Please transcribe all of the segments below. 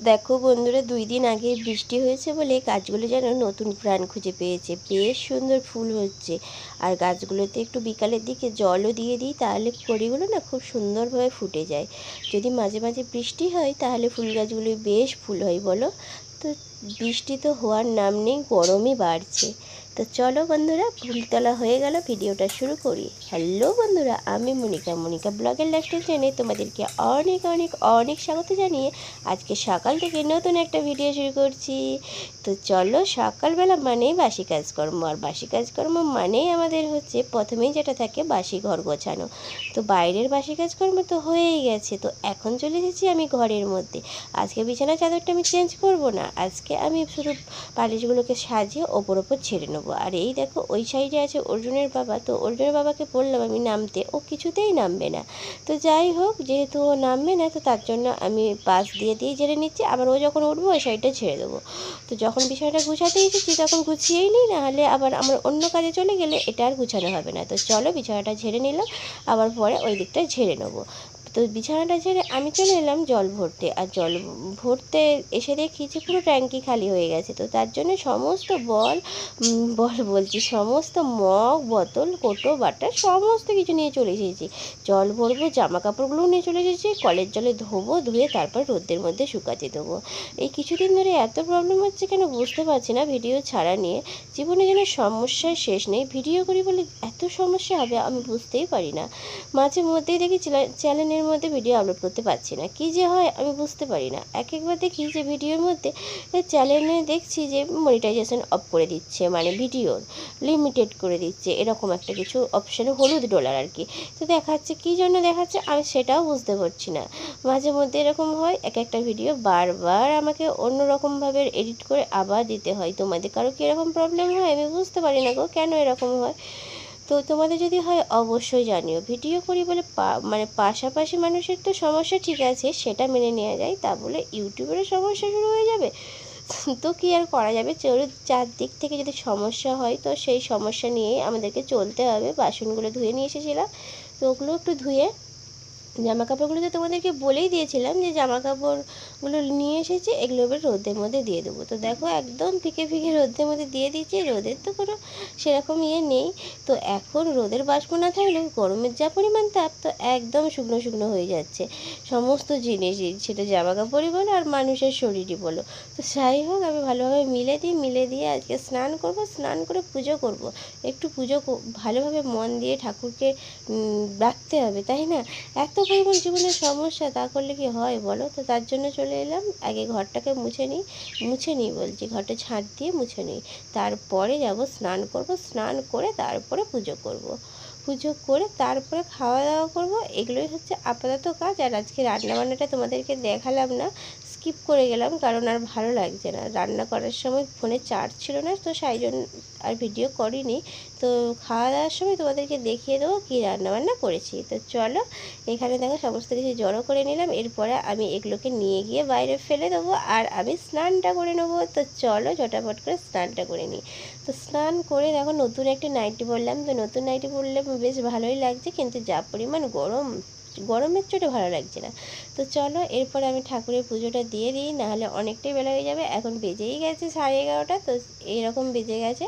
দেখো বন্ধুরা, দুই দিন আগে বৃষ্টি হয়েছে বলে গাছগুলো যেন নতুন প্রাণ খুঁজে পেয়েছে। বেশ সুন্দর ফুল হচ্ছে। আর গাছগুলোতে একটু বিকালের দিকে জলও দিয়ে দিই, তাহলে কড়িগুলো না খুব সুন্দরভাবে ফুটে যায়। যদি মাঝে মাঝে বৃষ্টি হয়, তাহলে ফুল গাছগুলো বেশ ফুল হয়, বলো? তো বৃষ্টি তো হওয়ার নাম নেই, গরমই বাড়ছে। তো চলো বন্ধুরা ফুলতলা হয়ে গেল, ভিডিওটা শুরু করি। হ্যালো বন্ধুরা, আমি মনিকা। মনিকা ব্লগের লাইফস্টাইল চ্যানেলে তোমাদেরকে অনেক অনেক অনেক স্বাগত জানিয়ে আজকে সকাল থেকে নতুন একটা ভিডিও শুরু করছি। তো চলো, সকালবেলা মানেই বাসি কাজকর্ম। আর বাসি কাজকর্ম মানেই আমাদের হচ্ছে প্রথমেই যেটা থাকে, বাসি ঘর গোছানো। তো বাইরের বাসি কাজকর্ম তো হয়েই গেছে। তো এখন চলে এসেছি আমি ঘরের মধ্যে। আজকে বিছানা চাদরটা আমি চেঞ্জ করব না। আজকে আমি শুধু পালিশগুলোকে সাজিয়ে ওপর ওপর ছেড়ে নেব। আর এই দেখো, ওই সাইডে আছে অর্জুনের বাবা। তো অর্জুনের বাবাকে বললাম আমি নামতে। ও কিছুতেই নামবে না। তো যাই হোক, যেহেতু ও নামবে না, তো তার জন্য আমি পাশ দিয়ে দিয়ে ঝেড়ে নিচ্ছি। আবার ও যখন উঠবো, ওই সাইডটা ছেড়ে দেবো। তো যখন বিষয়টা গুছাতে এসেছি, তখন গুছিয়েই নিই। নাহলে আবার আমার অন্য কাজে চলে গেলে এটা আর গুছানো হবে না। তো চলো বিছানাটা ঝেড়ে নিলাম। আবার পরে ওই দিকটা ঝেড়ে নেব। তো বিছানাটা ছেড়ে আমি চলে এলাম জল ভরতে। আর জল ভরতে এসে দেখি যে পুরো ট্যাঙ্কি খালি হয়ে গেছে। তো তার জন্য সমস্ত বল বল বলছি, সমস্ত মগ, বোতল, কোটো, বাটা সমস্ত কিছু নিয়ে চলে এসেছি। জল ভরবো জামা কাপড়গুলোও নিয়ে চলে এসেছি, কলের জলে ধোবো, ধুয়ে তারপর রোদের মধ্যে শুকাতে দেবো। এই কিছুদিন ধরে এত প্রবলেম হচ্ছে কেন বুঝতে পারছি না ভিডিও ছাড়া নিয়ে। জীবনে যেন সমস্যার শেষ নেই। ভিডিও করি বলে এত সমস্যা হবে আমি বুঝতেই পারি না। মাঝে মধ্যেই দেখি চ্যানেলের মধ্যে ভিডিও আপলোড করতে পারছি না। কী যে হয় আমি বুঝতে পারি না। এক একবার দেখি যে ভিডিওর মধ্যে চ্যানেলে দেখছি যে মনিটাইজেশন অফ করে দিচ্ছে মানে ভিডিও লিমিটেড করে দিচ্ছে, এরকম একটা কিছু অপশানে হলুদ ডলার আর কি। তো দেখাচ্ছে, কী জন্য দেখাচ্ছে আমি সেটাও বুঝতে পারছি না। মাঝে মধ্যে এরকম হয়, এক একটা ভিডিও বারবার আমাকে অন্য রকমভাবে এডিট করে আবার দিতে হয়। তোমাদের কারও কী এরকম প্রবলেম হয়? আমি বুঝতে পারি না গো, কেন এরকম হয়? তো তোমাদের যদি হয় অবশ্যই জানিও। ভিডিও করি বলে মানে পাশাপাশি মানুষের তো সমস্যা ঠিক আছে, সেটা মেনে নেওয়া যায়। তা বলে ইউটিউবেরও সমস্যা শুরু হয়ে যাবে? তো কী আর করা যাবে? চোর চারদিক থেকে যদি সমস্যা হয়, তো সেই সমস্যা নিয়েই আমাদেরকে চলতে হবে। বাসনগুলো ধুয়ে নিয়ে এসেছিলাম। তো ওগুলো একটু ধুয়ে জামা কাপড়গুলো তো তোমাদেরকে বলেই দিয়েছিলাম যে জামা কাপড়গুলো নিয়ে এসেছি, এগুলো এবার রোদের মধ্যে দিয়ে দেবো। তো দেখো একদম ফিকে ফিকে রোদের মধ্যে দিয়ে দিয়েছি, রোদের তো কোনো সেরকম ইয়ে নেই। তো এখন রোদের বাষ্প না থাকলেও গরমের যা পরিমাণ তাপ, তো একদম শুকনো শুকনো হয়ে যাচ্ছে। সমস্ত জিনিসই সেটা জামা কাপড়ই বলো আর মানুষের শরীরই বলো। তো যাই হোক, আমি ভালোভাবে মিলে দিই, মিলে দিয়ে আজকে স্নান করব, স্নান করে পুজো করব। একটু পুজো ভালোভাবে মন দিয়ে ঠাকুরকে রাখতে হবে, তাই না? এত পরিমাণ জীবনের সমস্যা, তা করলে কি হয় বলো? তো তার জন্য চলে এলাম। আগে ঘরটাকে মুছে নিই মুছে নিই বলছি। ঘরটা ঝাঁট দিয়ে মুছে নিই। তারপরে যাব স্নান করব। স্নান করে তারপরে পুজো করব। পুজো করে তারপরে খাওয়া দাওয়া করব। এগুলোই হচ্ছে আপাতত কাজ। আর আজকে রান্নাবান্নাটা তোমাদেরকে দেখালাম না। স্কিপ করে গেলাম, কারণ আর ভালো লাগছে না। রান্না করার সময় ফোনে চার্জ ছিল না, তো সেই জন্য আর ভিডিও করিনি। তো খাওয়া দাওয়ার সময় তোমাদেরকে দেখিয়ে দেবো কী রান্নাবান্না করেছি। তো চলো, এখানে দেখো সমস্ত কিছু জড়ো করে নিলাম। এরপরে আমি এগুলোকে নিয়ে গিয়ে বাইরে ফেলে দেবো, আর আমি স্নানটা করে নেব। তো চলো ঝটাপট করে স্নানটা করে নিই। তো স্নান করে দেখো নতুন একটা নাইটি পরলাম তো নতুন নাইটি পরলে বেশ ভালোই লাগছে, কিন্তু যা পরিমাণ গরম গরমের চোটে ভালো লাগছে না। তো চলো, এরপরে আমি ঠাকুরের পুজোটা দিয়ে দিই, নাহলে অনেকটাই বেলা হয়ে যাবে। এখন বেজেই গেছে সাড়ে এগারোটা, তো এইরকম বেজে গেছে।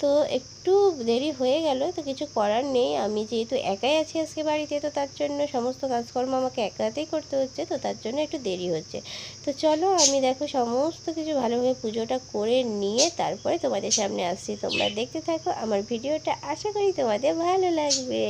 তো একটু দেরি হয়ে গেল, তো কিছু করার নেই। আমি যেহেতু একাই আছি আজকে বাড়িতে, তো তার জন্য সমস্ত কাজকর্ম আমাকে একাতেই করতে হচ্ছে, তো তার জন্য একটু দেরি হচ্ছে। তো চলো, আমি দেখো সমস্ত কিছু ভালোভাবে পুজোটা করে নিয়ে তারপরে তোমাদের সামনে আসছি। তোমরা দেখতে থাকো, আমার ভিডিওটা। আশা করি তোমাদের ভালো লাগবে।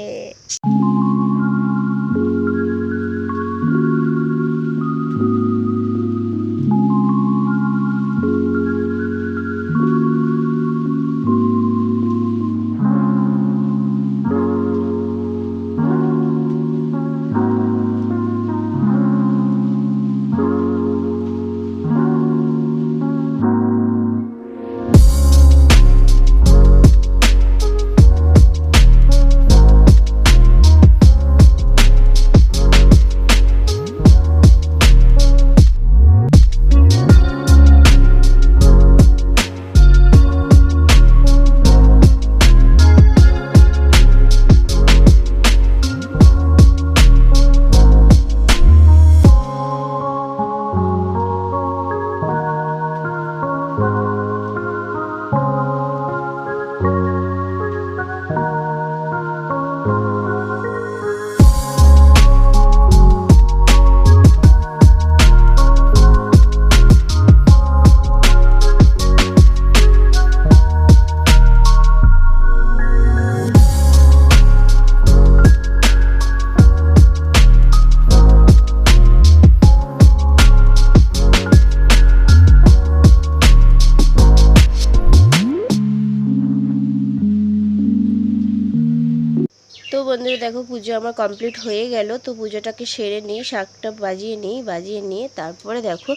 বন্ধুরা, দেখো পুজো আমার কমপ্লিট হয়ে গেল, তো পুজোটাকে সেরে নিই, শাকটা বাজিয়ে নিই, বাজিয়ে নিয়ে তারপরে দেখো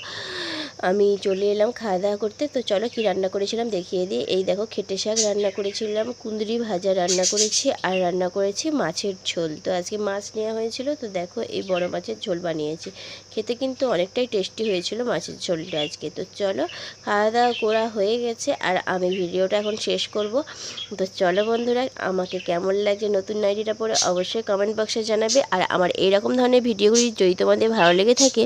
আমি চলে এলাম খাওয়া দাওয়া করতে। তো চলো কি রান্না করেছিলাম দেখিয়ে দিই। এই দেখো খেটে শাক রান্না করেছিলাম, কুঁদরি ভাজা রান্না করেছি, আর রান্না করেছি মাছের ঝোল। তো আজকে মাছ নেওয়া হয়েছিল, তো দেখো এই বড় মাছের ঝোল বানিয়েছি। খেতে কিন্তু অনেকটাই টেস্টি হয়েছিল মাছের ঝোলটা আজকে। তো চলো খাওয়া দাওয়া করা হয়ে গেছে, আর আমি ভিডিওটা এখন শেষ করব। তো চলো বন্ধুরা, আমাকে কেমন লাগছে নতুন নাইটিটা পরে অবশ্যই কমেন্ট বক্সে জানাবে। আর আমার এইরকম ধরনের ভিডিওগুলি যদি তোমাদের ভালো লেগে থাকে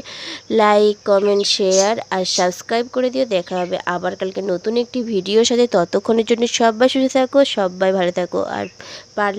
লাইক কমেন্ট শেয়ার আর সাবস্ক্রাইব করে দিও, দেখা হবে আবার কালকে নতুন একটি ভিডিওর সাথে। ততক্ষণের জন্য সবাই সুস্থ থাকো, সবাই ভালো থাকো। আর পার